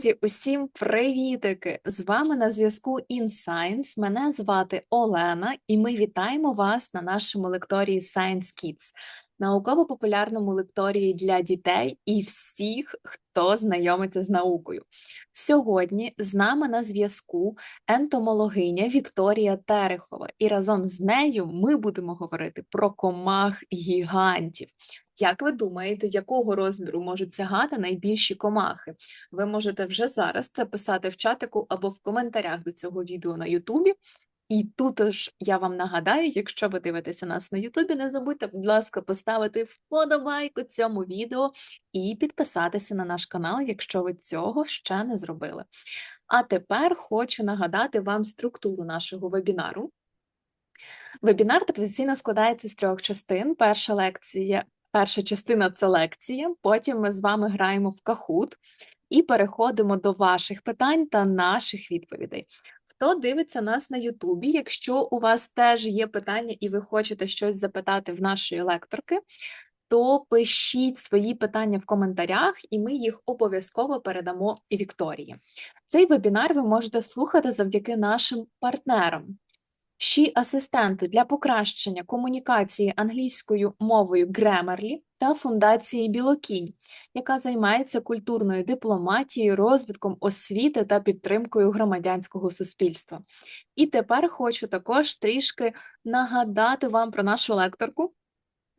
Друзі, усім привітики! З вами на зв'язку InScience. Мене звати Олена, і ми вітаємо вас на нашому лекторії Science Kids, науково-популярному лекторії для дітей і всіх, хто знайомиться з наукою. Сьогодні з нами на зв'язку ентомологиня Вікторія Терехова, і разом з нею ми будемо говорити про комах гігантів. Як ви думаєте, якого розміру можуть сягати найбільші комахи? Ви можете вже зараз це писати в чатику або в коментарях до цього відео на Ютубі. І тут ж я вам нагадаю, якщо ви дивитеся нас на Ютубі, не забудьте, будь ласка, поставити вподобайку цьому відео і підписатися на наш канал, якщо ви цього ще не зробили. А тепер хочу нагадати вам структуру нашого вебінару. Вебінар традиційно складається з трьох частин. Перша лекція Перша частина це лекція, потім ми з вами граємо в кахут і переходимо до ваших питань та наших відповідей. Хто дивиться нас на Ютубі, якщо у вас теж є питання і ви хочете щось запитати в нашої лекторки, то пишіть свої питання в коментарях, і ми їх обов'язково передамо Вікторії. Цей вебінар ви можете слухати завдяки нашим партнерам. Ші асистенти для покращення комунікації англійською мовою Grammarly та фундації Білокінь, яка займається культурною дипломатією, розвитком освіти та підтримкою громадянського суспільства. І тепер хочу також трішки нагадати вам про нашу лекторку.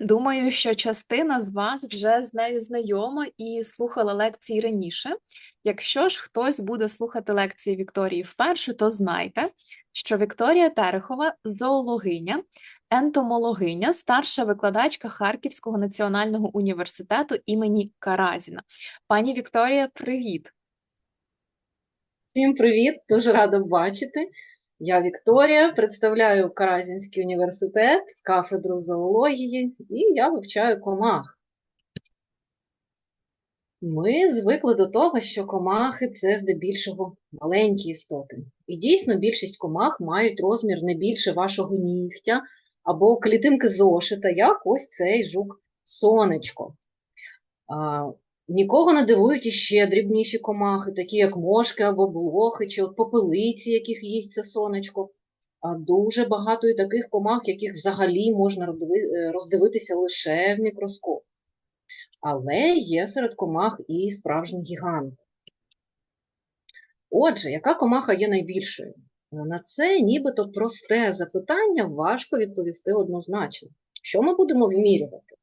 Думаю, що частина з вас вже з нею знайома і слухала лекції раніше. Якщо ж хтось буде слухати лекції Вікторії вперше, то знайте, що Вікторія Терехова зоологиня, ентомологиня, старша викладачка Харківського національного університету імені Каразіна. Пані Вікторія, привіт! Всім привіт! Дуже рада бачити. Я Вікторія, представляю Каразінський університет, кафедру зоології, і я вивчаю комах. Ми звикли до того, що комахи це здебільшого маленькі істоти. І дійсно більшість комах мають розмір не більше вашого нігтя або клітинки зошита, як ось цей жук сонечко. Нікого не дивують іще дрібніші комахи, такі як мошки або блохи, чи от попелиці, яких їсть це сонечко. А дуже багато і таких комах, яких взагалі можна роздивитися лише в мікроскоп. Але є серед комах і справжні гіганти. Отже, яка комаха є найбільшою? На це нібито просте запитання важко відповісти однозначно. Що ми будемо вимірювати?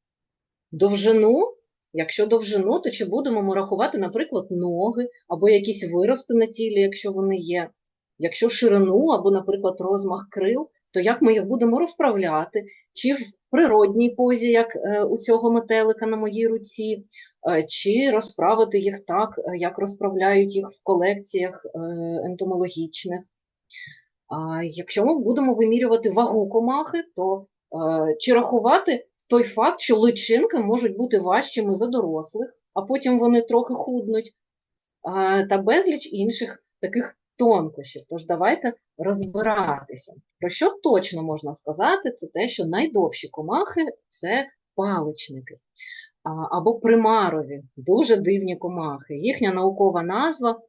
Довжину? Якщо довжину, то чи будемо ми рахувати, наприклад, ноги або якісь вирости на тілі, якщо вони є. Якщо ширину або, наприклад, розмах крил, то як ми їх будемо розправляти, чи в природній позі, як е, у цього метелика на моїй руці, е, чи розправити їх так, е, як розправляють їх в колекціях ентомологічних. Якщо ми будемо вимірювати вагу комахи, то чи рахувати той факт, що личинки можуть бути важчими за дорослих, а потім вони трохи худнуть, та безліч інших таких тонкощів. Тож давайте розбиратися. Про що точно можна сказати, це те, що найдовші комахи це паличники або примарові, дуже дивні комахи. Їхня наукова назва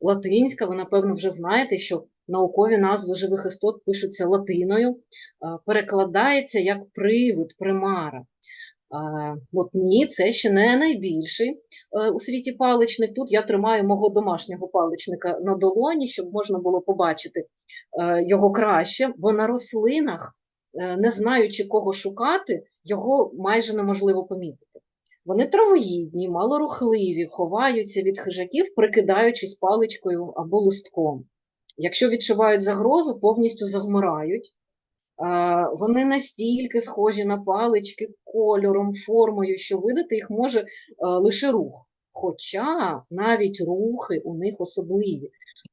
латинська, ви, напевно, вже знаєте, що наукові назви живих істот пишуться латиною, перекладається як привид, примара. От ні, це ще не найбільший е, у світі паличник. Тут я тримаю мого домашнього паличника на долоні, щоб можна було побачити е, його краще, бо на рослинах, е, не знаючи кого шукати, його майже неможливо помітити. Вони травоїдні, малорухливі, ховаються від хижаків, прикидаючись паличкою або листком. Якщо відчувають загрозу, повністю завмирають. Вони настільки схожі на палички кольором, формою, що видати їх може лише рух. Хоча навіть рухи у них особливі.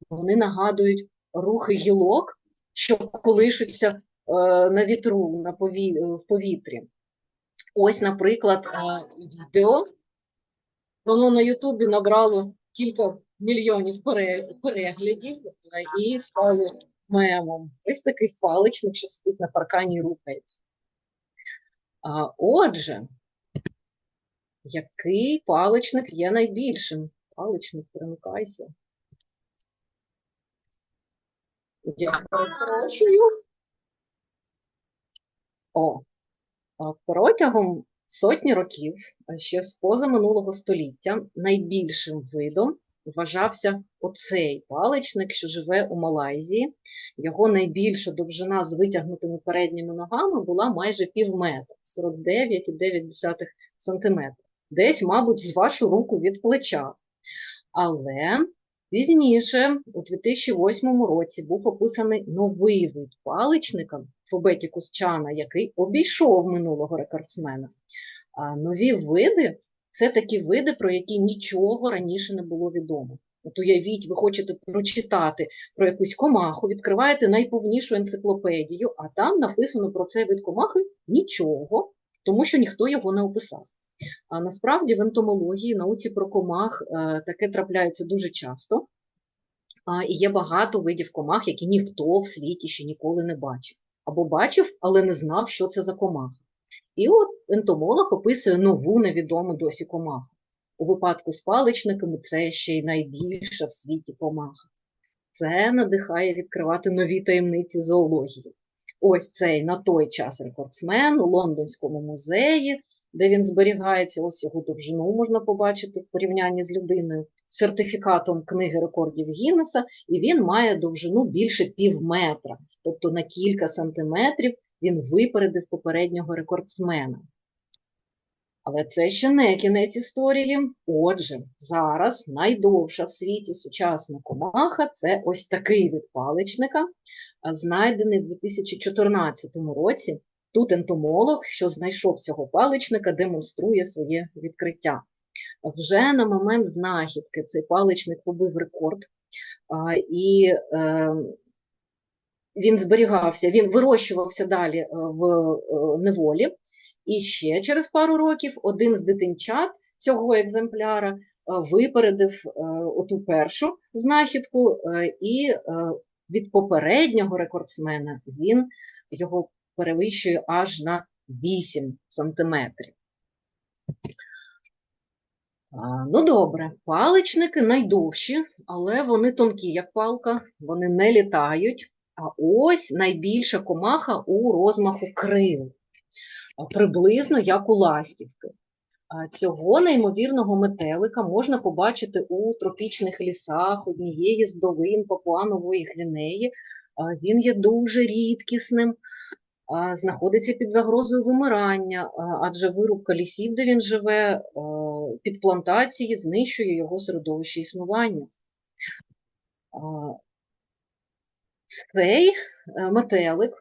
Вони нагадують рухи гілок, що колишуться на вітру на пові... в повітрі. Ось, наприклад, відео. Воно на Ютубі набрало кілька мільйонів переглядів і стало мемом. Ось такий паличник, що сидить на паркані і рухається. А, Отже, який паличник є найбільшим? Паличник, перемикайся. Я перепрошую. О, протягом сотні років, ще з позаминулого століття, найбільшим видом вважався оцей паличник, що живе у Малайзії. Його найбільша довжина з витягнутими передніми ногами була майже пів метра, 49,9 см. Десь, мабуть, з вашу руку від плеча. Але пізніше, у 2008 році, був описаний новий вид паличника Фобетікус чана, який обійшов минулого рекордсмена. А нові види це такі види, про які нічого раніше не було відомо. От уявіть, ви хочете прочитати про якусь комаху, відкриваєте найповнішу енциклопедію, а там написано про цей вид комахи нічого, тому що ніхто його не описав. А насправді в ентомології, науці про комах е, таке трапляється дуже часто. І є багато видів комах, які ніхто в світі ще ніколи не бачив. Або бачив, але не знав, що це за комаха. І от ентомолог описує нову невідому досі комаху. У випадку з паличниками це ще й найбільша в світі комаха. Це надихає відкривати нові таємниці зоології. Ось цей на той час рекордсмен у Лондонському музеї, де він зберігається, ось його довжину можна побачити в порівнянні з людиною, з сертифікатом книги рекордів Гіннеса, і він має довжину більше пів метра, тобто на кілька сантиметрів він випередив попереднього рекордсмена. Але це ще не кінець історії. Отже, зараз найдовша в світі сучасна комаха це ось такий від паличника, знайдений в 2014 році. Тут ентомолог, що знайшов цього паличника, демонструє своє відкриття. Вже на момент знахідки цей паличник побив рекорд, і е, він зберігався, він вирощувався далі е, в е, неволі. І ще через пару років один з дитинчат цього екземпляра е, випередив оту першу знахідку, і від попереднього рекордсмена він його перевищує аж на 8 сантиметрів. Ну, добре, паличники найдовші, але вони тонкі, як палка, вони не літають. А ось найбільша комаха у розмаху крил, приблизно як у ластівки. Цього неймовірного метелика можна побачити у тропічних лісах однієї з долин Папуанової Гвінеї. Він є дуже рідкісним, знаходиться під загрозою вимирання, адже вирубка лісів, де він живе, під плантації знищує його середовище існування. Цей е, метелик,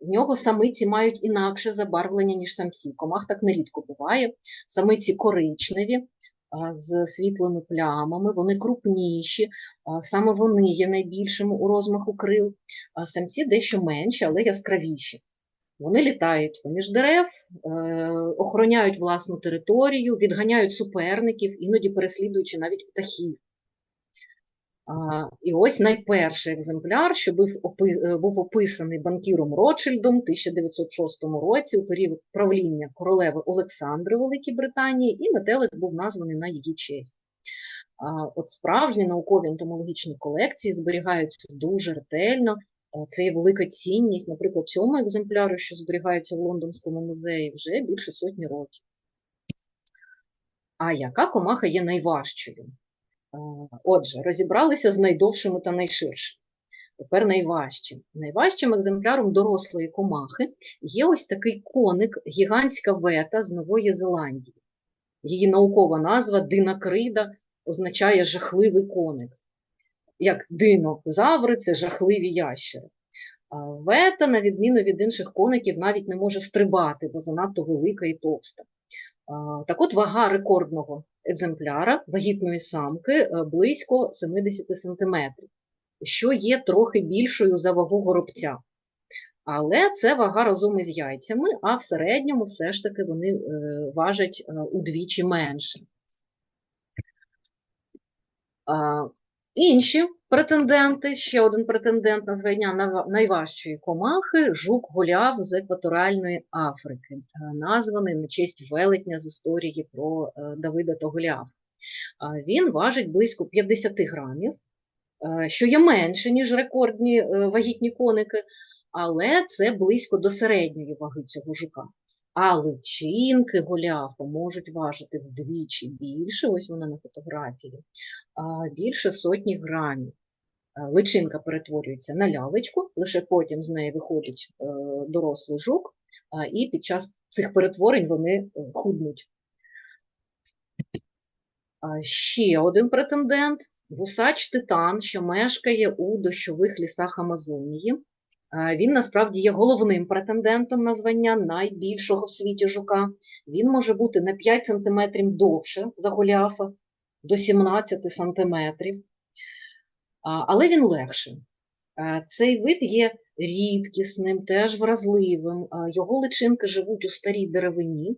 в нього самиці мають інакше забарвлення, ніж самці. Комах так нерідко буває. Самиці коричневі, з світлими плямами, вони крупніші, саме вони є найбільшими у розмаху крил, а самці дещо менші, але яскравіші. Вони літають поміж дерев, е, охороняють власну територію, відганяють суперників, іноді переслідуючи навіть птахів. І ось найперший екземпляр, що е, був описаний банкіром Ротшильдом у 1906 році у період правління королеви Олександри Великій Британії, і метелик був названий на її честь. От справжні наукові ентомологічні колекції зберігаються дуже ретельно. Це є велика цінність, наприклад, цьому екземпляру, що зберігається в Лондонському музеї, вже більше сотні років. А яка комаха є найважчою? Отже, розібралися з найдовшими та найширшими. Тепер найважчим. Найважчим екземпляром дорослої комахи є ось такий коник, гігантська вета з Нової Зеландії. Її наукова назва динакрида означає жахливий коник. Як динозаври це жахливі ящери. Вета, на відміну від інших коників, навіть не може стрибати, бо занадто велика і товста. Так от вага рекордного екземпляра вагітної самки е, близько 70 см, що є трохи більшою за вагу горобця. Але це вага разом із яйцями, а в середньому все ж таки вони е, важать е, удвічі менше. Інші претенденти, ще один претендент на звання найважчої комахи жук гуляв з екваторіальної Африки, е, названий на честь велетня з історії про е, Давида та Голіафа. Він важить близько 50 грамів, е, що є менше, ніж рекордні е, вагітні коники, але це близько до середньої ваги цього жука. А личинки голіафа можуть важити вдвічі більше, ось вона на фотографії, більше сотні грамів. Е, Личинка перетворюється на лялечку, лише потім з неї виходить е, дорослий жук, і під час цих перетворень вони е, худнуть. Ще один претендент вусач титан, що мешкає у дощових лісах Амазонії. А, Він насправді є головним претендентом на звання найбільшого в світі жука. Він може бути на 5 см довше за голіафа, до 17 см. Але він легший. Цей вид є рідкісним, теж вразливим. Його личинки живуть у старій деревині.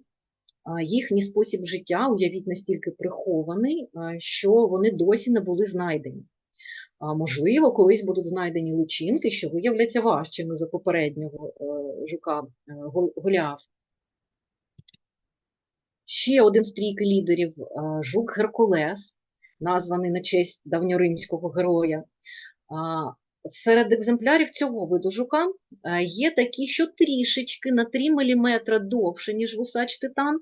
Їхній спосіб життя, уявіть, настільки прихований, що вони досі не були знайдені. Можливо, колись будуть знайдені личинки, що виявляться важчими за попереднього е, жука е, Гол- Голіафа. Ще один з трійки лідерів е, жук Геркулес, названий на честь давньоримського героя. Серед екземплярів цього виду жука є такі, що трішечки на 3 мм довше, ніж вусач титан,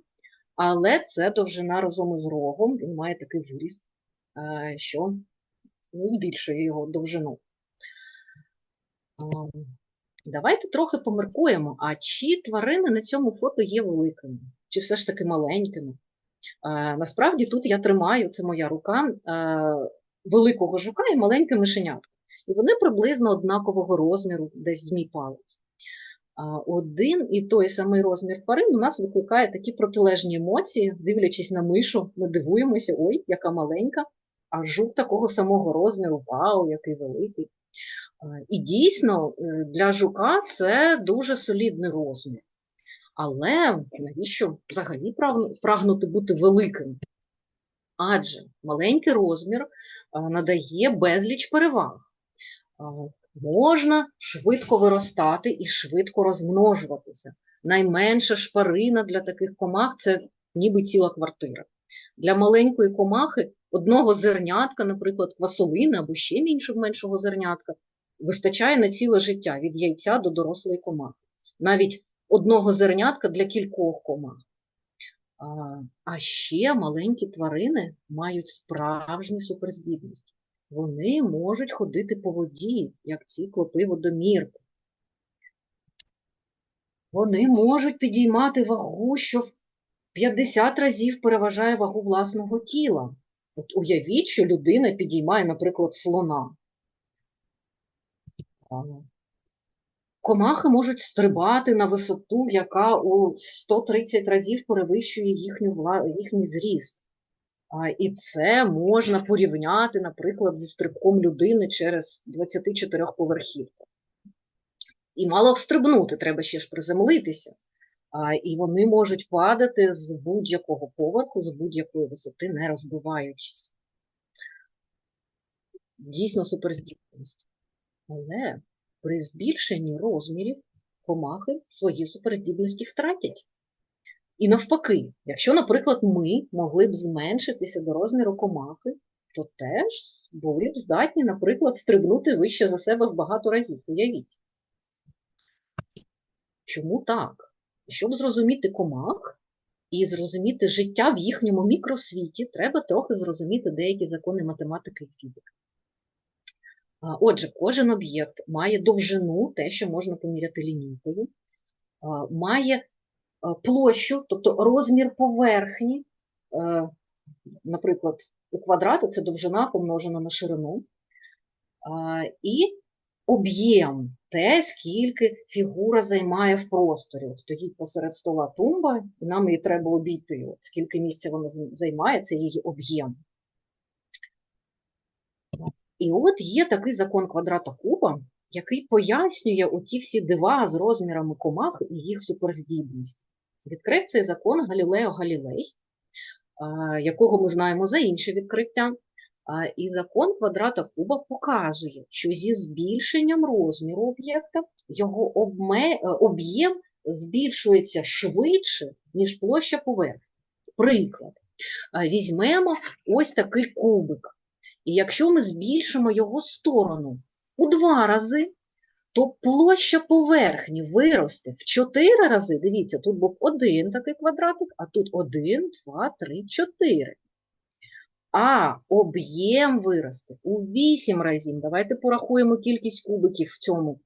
але це довжина разом із рогом, він має такий виріст, що ну, збільшує його довжину. Давайте трохи поміркуємо, а чи тварини на цьому фото є великими, чи все ж таки маленькими. Насправді тут я тримаю, це моя рука, великого жука і маленьке мишенятко. І вони приблизно однакового розміру, десь з мій палець. Один і той самий розмір тварин у нас викликає такі протилежні емоції, дивлячись на мишу, ми дивуємося, ой, яка маленька, а жук такого самого розміру, вау, який великий. І дійсно, е, для жука це дуже солідний розмір. Але навіщо взагалі прагнути бути великим? Адже маленький розмір надає безліч переваг. Можна швидко виростати і швидко розмножуватися. Найменша шпарина для таких комах це ніби ціла квартира. Для маленької комахи одного зернятка, наприклад, квасолини або ще меншого зернятка, вистачає на ціле життя від яйця до дорослої комахи. Навіть одного зернятка для кількох комах. А, а ще маленькі тварини мають справжні суперздібності. Вони можуть ходити по воді, як ці клопи водомірки. Вони можуть підіймати вагу, що в 50 разів переважає вагу власного тіла. От уявіть, що людина підіймає, наприклад, слона. Комахи можуть стрибати на висоту, яка у 130 разів перевищує їхню, їхній зріст. І це можна порівняти, наприклад, зі стрибком людини через 24-поверхівку. І мало встрибнути, треба ще ж приземлитися. І вони можуть падати з будь-якого поверху, з будь-якої висоти, не розбиваючись. Дійсно суперздібність. Але при збільшенні розмірів комахи свої суперздібності втратять. І навпаки, якщо, наприклад, ми могли б зменшитися до розміру комахи, то теж були б здатні, наприклад, стрибнути вище за себе в багато разів. Уявіть. Чому так? Щоб зрозуміти комах і зрозуміти життя в їхньому мікросвіті, треба трохи зрозуміти деякі закони математики і фізики. Отже, кожен об'єкт має довжину, те, що можна поміряти лінійкою, має площу, тобто розмір поверхні, наприклад, у квадраті це довжина помножена на ширину, і об'єм, те, скільки фігура займає в просторі. От стоїть посеред стола тумба, і нам її треба обійти. От скільки місця вона займає, це її об'єм. І от є такий закон квадрата куба, який пояснює оті всі дива з розмірами комах і їх суперздібність. Відкрив цей закон Галілео Галілей, якого ми знаємо за інші відкриття. І закон квадрата куба показує, що зі збільшенням розміру об'єкта його е, об'єм збільшується швидше, ніж площа поверхні. Приклад. Візьмемо ось такий кубик. І якщо ми збільшимо його сторону у два рази, то площа поверхні виросте в 4 рази. Дивіться, тут був один такий квадратик, а тут 1, 2, 3, 4. А об'єм виросте у 8 разів. Давайте порахуємо кількість кубиків в цьому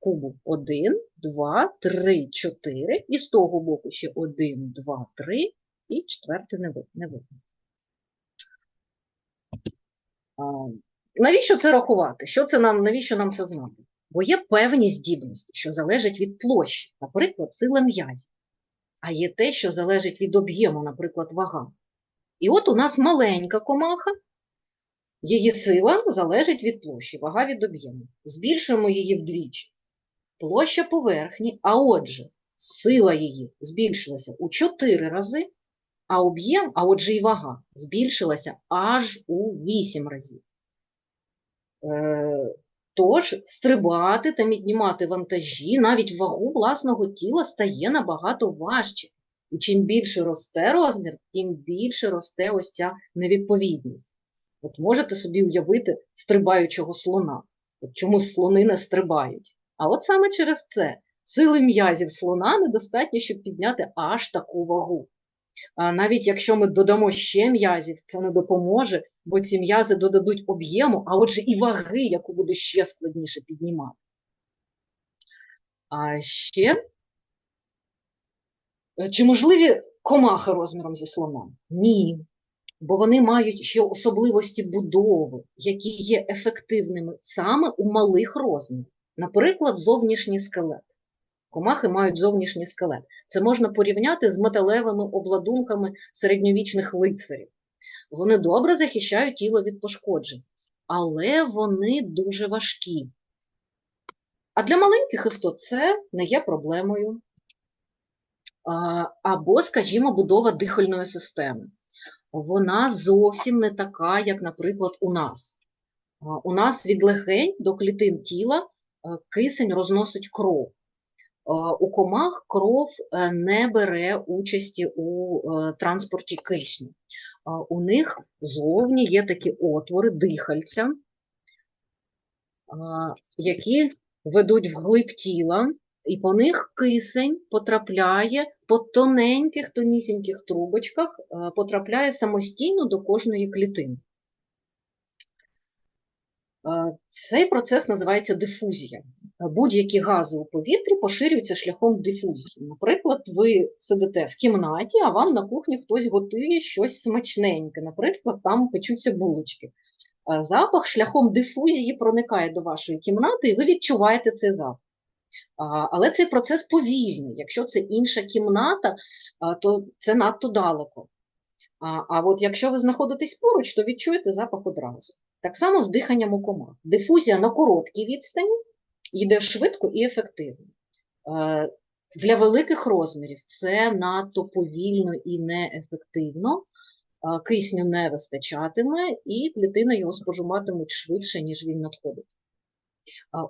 кубу. 1, 2, 3, 4. І з того боку ще 1, 2, 3 і четвертий не видно. Навіщо це рахувати? Що це нам, навіщо нам це знати? Бо є певні здібності, що залежать від площі, наприклад, сила м'язів. А є те, що залежить від об'єму, наприклад, вага. І от у нас маленька комаха, її сила залежить від площі, вага від об'єму. Збільшуємо її вдвічі. Площа поверхні, а отже, сила її збільшилася у 4 рази, а об'єм, а отже і вага, збільшилася аж у 8 разів. Е, Тож стрибати та піднімати вантажі, навіть вагу власного тіла стає набагато важче. І чим більше росте розмір, тим більше росте ось ця невідповідність. От можете собі уявити стрибаючого слона. От чомусь слони не стрибають. А от саме через це сили м'язів слона недостатньо, щоб підняти аж таку вагу. А навіть якщо ми додамо ще м'язів, це не допоможе, бо ці м'язи додадуть об'єму, а отже і ваги, яку буде ще складніше піднімати. А ще, чи можливі комахи розміром зі слоном? Ні. Бо вони мають ще особливості будови, які є ефективними саме у малих розмірах. Наприклад, зовнішній скелет. Комахи мають зовнішній скелет. Це можна порівняти з металевими обладунками середньовічних лицарів. Вони добре захищають тіло від пошкоджень, але вони дуже важкі. А для маленьких істот це не є проблемою. Або, скажімо, будова дихальної системи. Вона зовсім не така, як, наприклад, у нас. У нас від легень до клітин тіла кисень розносить кров. У комах кров не бере участі у транспорті кисню. У них зовні є такі отвори, дихальця, які ведуть вглиб тіла, і по них кисень потрапляє по тоненьких, тонісіньких трубочках, потрапляє самостійно до кожної клітини. Цей процес називається дифузія. Будь-які гази у повітрі поширюються шляхом дифузії. Наприклад, ви сидите в кімнаті, а вам на кухні хтось готує щось смачненьке. Наприклад, там печуться булочки. Запах шляхом дифузії проникає до вашої кімнати, і ви відчуваєте цей запах. Але цей процес повільний. Якщо це інша кімната, то це надто далеко. А от якщо ви знаходитесь поруч, то відчуєте запах одразу. Так само з диханням у комах. Дифузія на короткій відстані йде швидко і ефективно. Для великих розмірів це надто повільно і неефективно, кисню не вистачатиме, і клітина його споживатимуть швидше, ніж він надходить.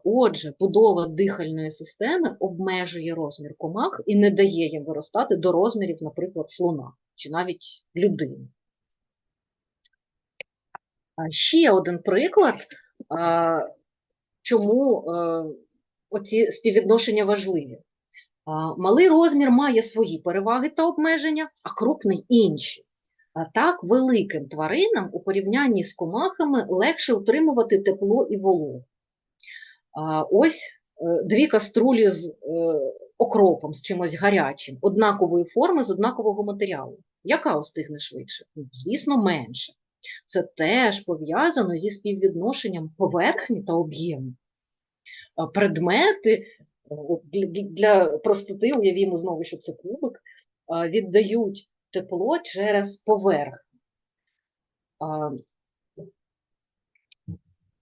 Отже, будова дихальної системи обмежує розмір комах і не дає їм виростати до розмірів, наприклад, слона чи навіть людини. Ще один приклад, чому оці співвідношення важливі. Малий розмір має свої переваги та обмеження, а крупний інші. Так, великим тваринам у порівнянні з комахами легше утримувати тепло і вологу. Ось е, дві каструлі з е, окропом, з чимось гарячим, однакової форми з однакового матеріалу. Яка остигне швидше? Ну, Звісно, менше. Це теж пов'язано зі співвідношенням поверхні та об'єму. Предмети для простоти, уявімо знову, що це кубик, віддають тепло через поверхню.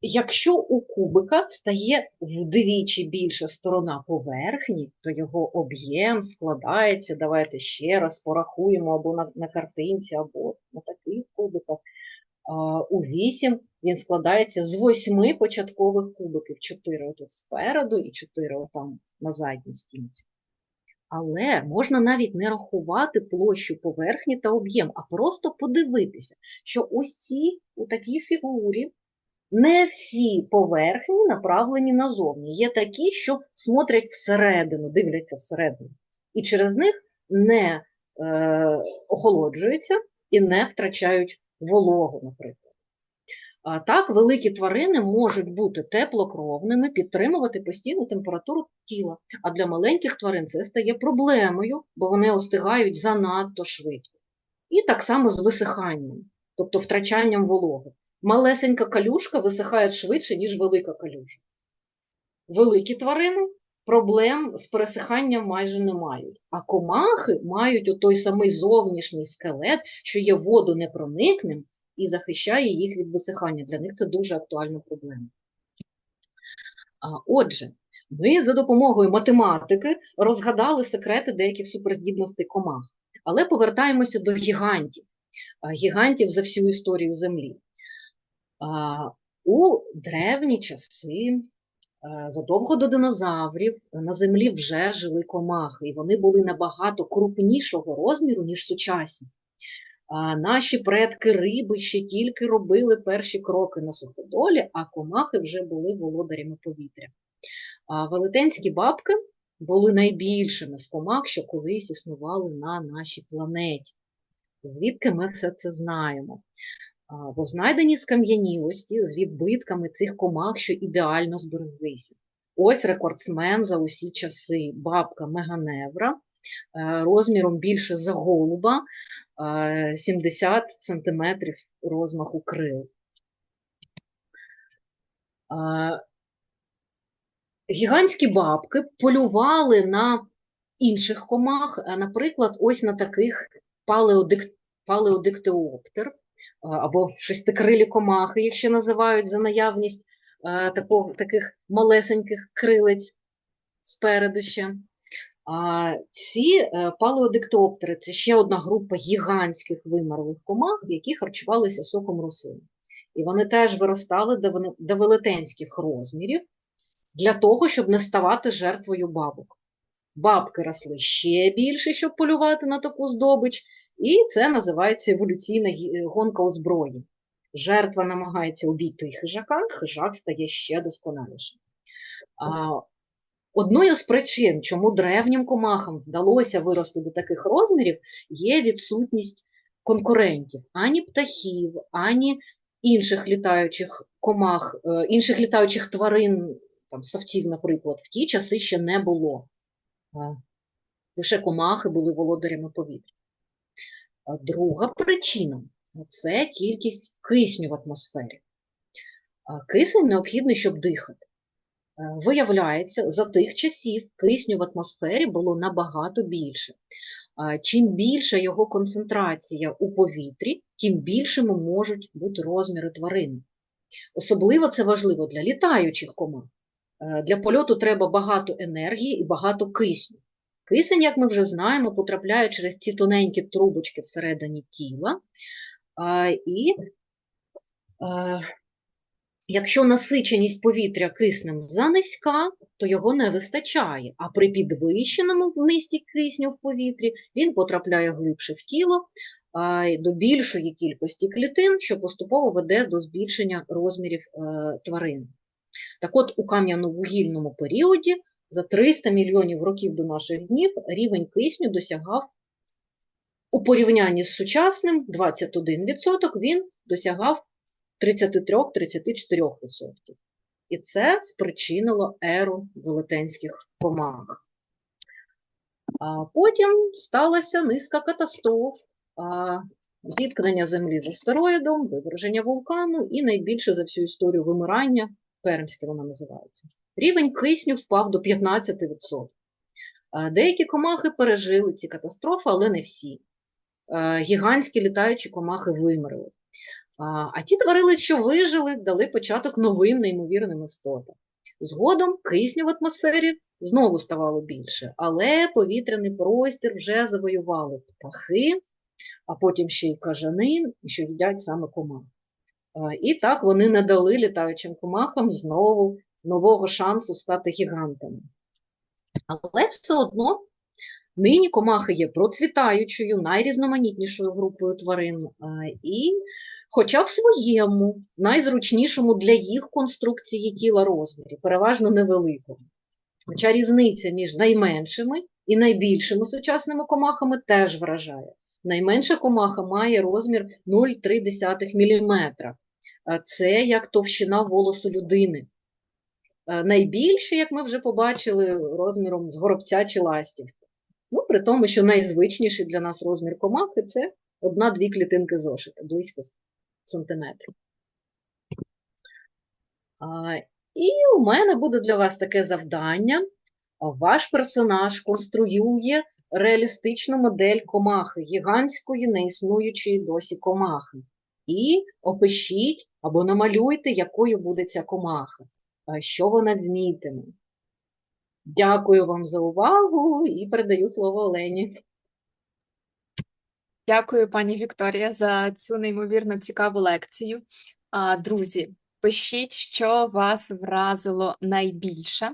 Якщо у кубика стає вдвічі більша сторона поверхні, то його об'єм складається, давайте ще раз порахуємо або на на картинці, або на таких кубиках. У 8 він складається з восьми початкових кубиків, 4 тут спереду і 4 там на задній стінці. Але можна навіть не рахувати площу поверхні та об'єм, а просто подивитися, що ось ці у такій фігурі не всі поверхні направлені назовні. Є такі, що смотрять всередину, дивляться всередину. І через них не е, охолоджуються і не втрачають вологу, наприклад. А так, великі тварини можуть бути теплокровними, підтримувати постійну температуру тіла. А для маленьких тварин це стає проблемою, бо вони остигають занадто швидко. І так само з висиханням, тобто втрачанням вологи. Малесенька калюшка висихає швидше, ніж велика калюжа. Великі тварини проблем з пересиханням майже не мають. А комахи мають той самий зовнішній скелет, що є водонепроникним і захищає їх від висихання. Для них це дуже актуальна проблема. Отже, ми за допомогою математики розгадали секрети деяких суперздібностей комах. Але повертаємося до гігантів, гігантів за всю історію Землі. У древні часи, задовго до динозаврів, на землі вже жили комахи, і вони були набагато крупнішого розміру, ніж сучасні. Наші предки риби ще тільки робили перші кроки на суходолі, а комахи вже були володарями повітря. Велетенські бабки були найбільшими з комах, що колись існували на нашій планеті. Звідки ми все це знаємо? Бо знайдені скам'янілості з відбитками цих комах, що ідеально збереглися. Ось рекордсмен за усі часи бабка Меганевра, розміром більше за голуба, 70 см розмаху крил. Гігантські бабки полювали на інших комах, наприклад, ось на таких палеодик... палеодиктеоптер або шестикрилі комахи, їх ще називають за наявність такого, таких малесеньких крилець спереду ще. А ці е, палеодиктоптери це ще одна група гігантських вимерлих комах, які харчувалися соком рослин. І вони теж виростали до велетенських розмірів для того, щоб не ставати жертвою бабок. Бабки росли ще більше, щоб полювати на таку здобич, і це називається еволюційна гонка озброї. Жертва намагається обійти хижака, хижак стає ще досконалішим. Одною з причин, чому древнім комахам вдалося вирости до таких розмірів, є відсутність конкурентів ані птахів, ані інших літаючих комах, е, інших літаючих тварин, там, савців, наприклад, в ті часи ще не було. Лише комахи були володарями повітря. Друга причина це кількість кисню в атмосфері. Кисень необхідний, щоб дихати. Е, виявляється, за тих часів кисню в атмосфері було набагато більше. Чим більша його концентрація у повітрі, тим більшими можуть бути розміри тварини. Особливо це важливо для літаючих комах. Е, для польоту треба багато енергії і багато кисню. Кисень, як ми вже знаємо, потрапляє через ці тоненькі трубочки всередині тіла. І Якщо насиченість повітря киснем занизька, то його не вистачає, а при підвищеному вмісті кисню в повітрі він потрапляє глибше в тіло до більшої кількості клітин, що поступово веде до збільшення розмірів е, тварин. Так от у кам'яно-вугільному періоді за 300 мільйонів років до наших днів рівень кисню досягав у порівнянні з сучасним 21%, він досягав 33-34%. І це спричинило еру велетенських комах. А Потім сталася низка катастроф, зіткнення Землі з астероїдом, виверження вулкану і найбільше за всю історію вимирання, пермське вона називається. Рівень кисню впав до 15%. Деякі комахи пережили ці катастрофи, але не всі. Гігантські літаючі комахи вимерли. А ті тварини, що вижили, дали початок новим неймовірним істотам. Згодом кисню в атмосфері знову ставало більше, але повітряний простір вже завоювали птахи, а потім ще й кажани, що їдять саме комах. І так вони не дали літаючим комахам знову нового шансу стати гігантами. Але все одно Нині комахи є процвітаючою, найрізноманітнішою групою тварин, е, і хоча в своєму найзручнішому для їх конструкції тіла розмірі, переважно невеликому. Хоча різниця між найменшими і найбільшими сучасними комахами теж вражає. Найменша комаха має розмір 0,3 мм. Це як товщина волосу людини. Е, Найбільші, як ми вже побачили, розміром з горобця чи ластівки. Ну, при тому, що найзвичніший для нас розмір комахи це одна-дві клітинки зошита, близько сантиметрів. І у мене буде для вас таке завдання. Ваш персонаж конструює реалістичну модель комахи, гігантської неіснуючої досі комахи. І опишіть або намалюйте, якою буде ця комаха, що вона вмітиме. Дякую вам за увагу і передаю слово Олені. Дякую, пані Вікторія, за цю неймовірно цікаву лекцію. Друзі, пишіть, що вас вразило найбільше.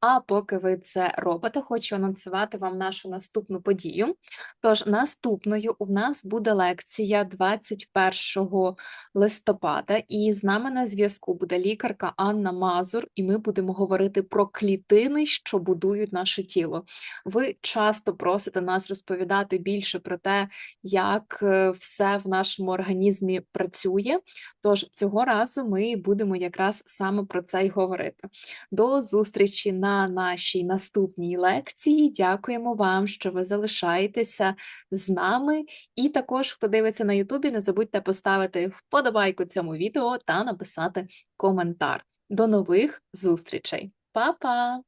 А поки ви це робите, хочу анонсувати вам нашу наступну подію. Тож, наступною у нас буде лекція 21 листопада, і з нами на зв'язку буде лікарка Анна Мазур, і ми будемо говорити про клітини, що будують наше тіло. Ви часто просите нас розповідати більше про те, як е, все в нашому організмі працює. Тож цього разу ми будемо якраз саме про це й говорити. До зустрічі на нашій наступній лекції. Дякуємо вам, що ви залишаєтеся з нами. І також, хто дивиться на Ютубі, не забудьте поставити вподобайку цьому відео та написати коментар. До нових зустрічей. Па-па!